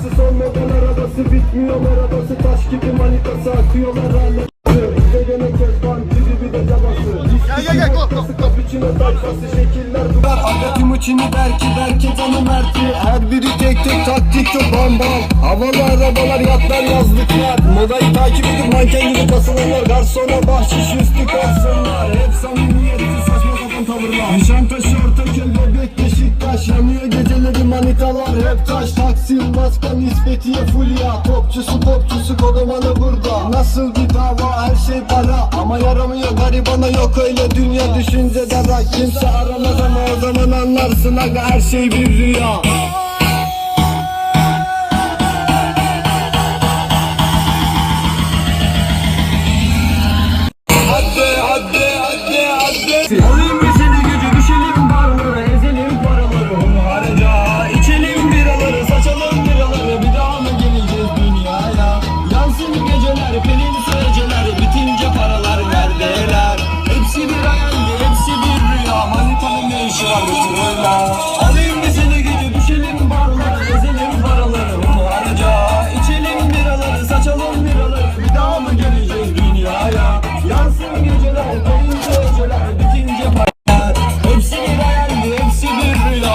Şarkısı bitmiyor. Merhabası taş gibi manitası akıyorlar hala Bize gene kezban tribi de cabası Gel, gel, gel, go, go. Cappuccino tayfası şekiller duvar Aga Timuçin'i Berki Berke canı Mert'i. Her biri tek tek taktik yok bam bam Havalı arabalar yatlar yazlıklar. Modayı takip edip manken gibi basılanlar. Garsona bahşiş üstü kalsınlar Hep samimiyetli saçma sapan tavırlar. Nişantaşı Ortaköy bebek Beşiktaş. Yanıyor geceleri Manitalar hep taş Taksim Başka nispetiye fulya. Topçusu popçusu kodumanı burada. Nasıl bir dava her şey para. Ama yaramıyor garibana yok öyle dünya. Düşünce dara kimse aramaz ama o zaman anlarsın Aga her şey bir rüya. Hadi hadi hadi hadi maluco andar